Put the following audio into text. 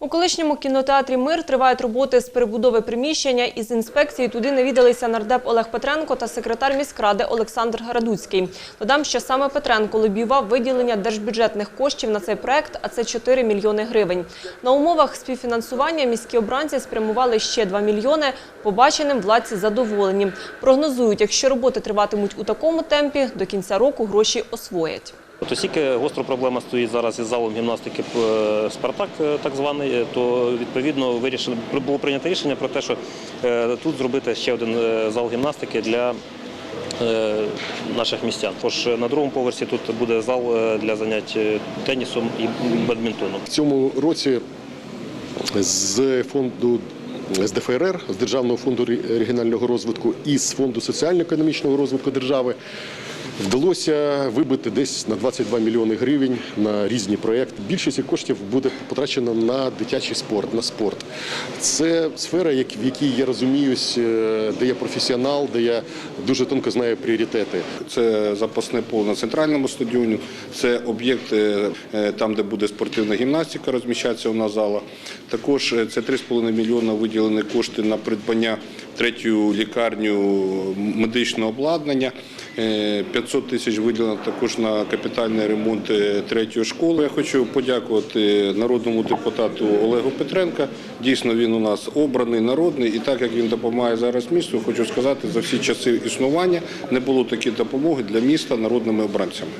У колишньому кінотеатрі Мир тривають роботи з перебудови приміщення. Із інспекції туди навідалися нардеп Олег Петренко та секретар міськради Олександр Градуцький. Додам, що саме Петренко лобіював виділення держбюджетних коштів на цей проект, а це 4 мільйони гривень. На умовах співфінансування міські обранці спрямували ще 2 мільйони. Побаченим владці задоволені. Прогнозують, якщо роботи триватимуть у такому темпі, до кінця року гроші освоять. То оскільки гостра проблема стоїть зараз із залом гімнастики е, Спартак, е, так званий, е, то відповідно вирішено було прийнято рішення про те, що тут зробити ще один зал гімнастики для наших містян. Тож на другому поверсі тут буде зал для занять тенісом і бадмінтоном. В цьому році з фонду з ДФРР, з Державного фонду регіонального розвитку і з фонду соціально-економічного розвитку держави вдалося вибити десь на 22 мільйони гривень на різні проекти. Більшість коштів буде потрачено на дитячий спорт, на спорт. Це сфера, в якій я розуміюсь, е, де я професіонал, де я дуже тонко знаю пріоритети. Це запасне поле на центральному стадіоні, це об'єкт е, е, там, де буде спортивна гімнастика, розміщатися нас зала. Також це 3,5 мільйона виділені кошти на придбання третю лікарню медичного обладнання. Е, 500 тисяч виділено також на капітальний ремонт е, третьої школи. Я хочу подякувати народному депутату Олегу Петренка. Дійсно, він у нас обраний, народний, і так як він допомагає зараз місту, хочу сказати, за всі часи існування не було такої допомоги для міста народними обранцями.